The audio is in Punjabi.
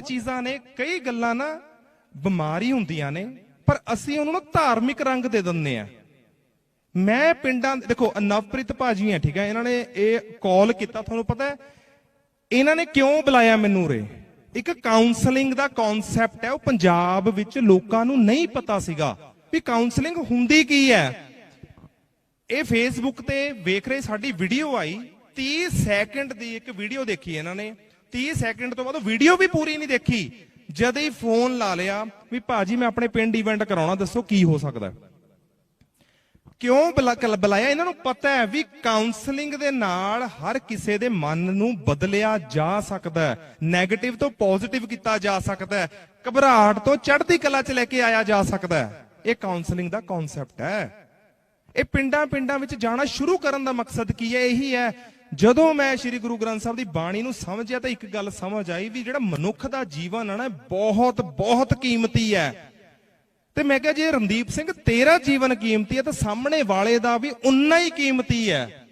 ਚੀਜ਼ਾਂ ਨੇ, ਕਈ ਗੱਲਾਂ ਨਾ ਬਿਮਾਰੀ ਹੁੰਦੀਆਂ ਨੇ, ਪਰ ਅਸੀਂ ਉਹਨੂੰ ਨਾ ਧਾਰਮਿਕ ਰੰਗ ਦੇ ਦਿੰਦੇ ਆ ਮੈਂ ਪਿੰਡਾਂ, ਦੇਖੋ, ਨਵਪ੍ਰੀਤ ਭਾਜੀ ਆ ਠੀਕ ਹੈ, ਇਹਨਾਂ ਨੇ ਇਹ ਕਾਲ ਕੀਤਾ, ਤੁਹਾਨੂੰ ਪਤਾ ਹੈ, ਇਹਨਾਂ ਨੇ ਕਿਉਂ ਬੁਲਾਇਆ ਮੈਨੂੰ ਰੇ ਇੱਕ ਕਾਉਂਸਲਿੰਗ ਦਾ ਕਨਸੈਪਟ ਹੈ, ਉਹ ਪੰਜਾਬ ਵਿੱਚ ਲੋਕਾਂ ਨੂੰ ਨਹੀਂ ਪਤਾ ਸੀਗਾ ਵੀ ਕਾਉਂਸਲਿੰਗ ਹੁੰਦੀ ਕੀ ਹੈ। ਇਹ ਫੇਸਬੁੱਕ ਤੇ ਵੇਖ ਰਹੇ, ਸਾਡੀ ਵੀਡੀਓ ਆਈ 30 ਸੈਕਿੰਡ ਦੀ ਇੱਕ ਵੀਡੀਓ ਦੇਖੀ ਇਹਨਾਂ ਨੇ। 30 ਸੈਕਿੰਡ ਤੋਂ ਬਾਅਦ ਵੀਡੀਓ ਵੀ ਪੂਰੀ ਨਹੀਂ ਦੇਖੀ। ਜਦ ਹੀ ਫੋਨ ਲਾ ਲਿਆ ਵੀ ਭਾਜੀ ਮੈਂ ਆਪਣੇ ਪਿੰਡ ਇਵੈਂਟ ਕਰਾਉਣਾ, ਦੱਸੋ ਕੀ ਹੋ ਸਕਦਾ ਕਿਉਂ ਬੁਲਾਇਆ? ਇਹਨਾਂ ਨੂੰ ਪਤਾ ਹੈ ਵੀ ਕਾਉਂਸਲਿੰਗ ਦੇ ਨਾਲ ਹਰ ਕਿਸੇ ਦੇ ਮਨ ਨੂੰ ਬਦਲਿਆ ਜਾ ਸਕਦਾ ਹੈ। 네ਗੇਟਿਵ ਤੋਂ ਪੋਜ਼ਿਟਿਵ ਕੀਤਾ ਜਾ ਸਕਦਾ ਹੈ। ਘਬਰਾਹਟ ਤੋਂ ਚੜ੍ਹਦੀ ਕਲਾ 'ਚ ਲੈ ਕੇ ਆਇਆ ਜਾ ਸਕਦਾ ਹੈ। ਇਹ ਕਾਉਂਸਲਿੰਗ ਦਾ ਕਨਸੈਪਟ ਹੈ। ਇਹ ਪਿੰਡਾਂ ਪਿੰਡਾਂ ਵਿੱਚ ਜਾਣਾ ਸ਼ੁਰੂ ਕਰਨ ਦਾ ਮਕਸਦ ਕੀ ਹੈ? ਇਹੀ ਹੈ ਜਦੋਂ ਮੈਂ ਸ੍ਰੀ ਗੁਰੂ ਗ੍ਰੰਥ ਸਾਹਿਬ ਦੀ ਬਾਣੀ ਨੂੰ ਸਮਝਿਆ ਤਾਂ ਇੱਕ ਗੱਲ ਸਮਝ ਆਈ ਵੀ ਜਿਹੜਾ ਮਨੁੱਖ ਦਾ ਜੀਵਨ ਹੈ ਨਾ ਬਹੁਤ ਬਹੁਤ ਕੀਮਤੀ ਹੈ। ਤੇ ਮੈਂ ਕਿਹਾ ਜੇ ਰਣਦੀਪ ਸਿੰਘ ਤੇਰਾ ਜੀਵਨ ਕੀਮਤੀ ਹੈ ਤਾਂ ਸਾਹਮਣੇ ਵਾਲੇ ਦਾ ਵੀ ਉਨਾ ਹੀ ਕੀਮਤੀ ਹੈ।